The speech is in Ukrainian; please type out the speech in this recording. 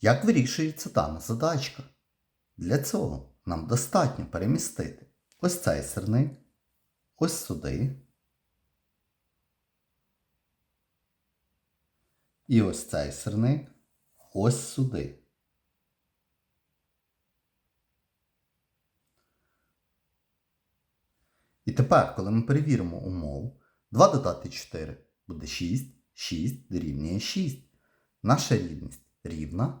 Як вирішується дана задачка? Для цього нам достатньо перемістити ось цей сирник, ось сюди. І ось цей сирник ось сюди. І тепер, коли ми перевіримо умову, 2 додати 4 буде 6, 6 дорівнює 6. Наша рівність рівна,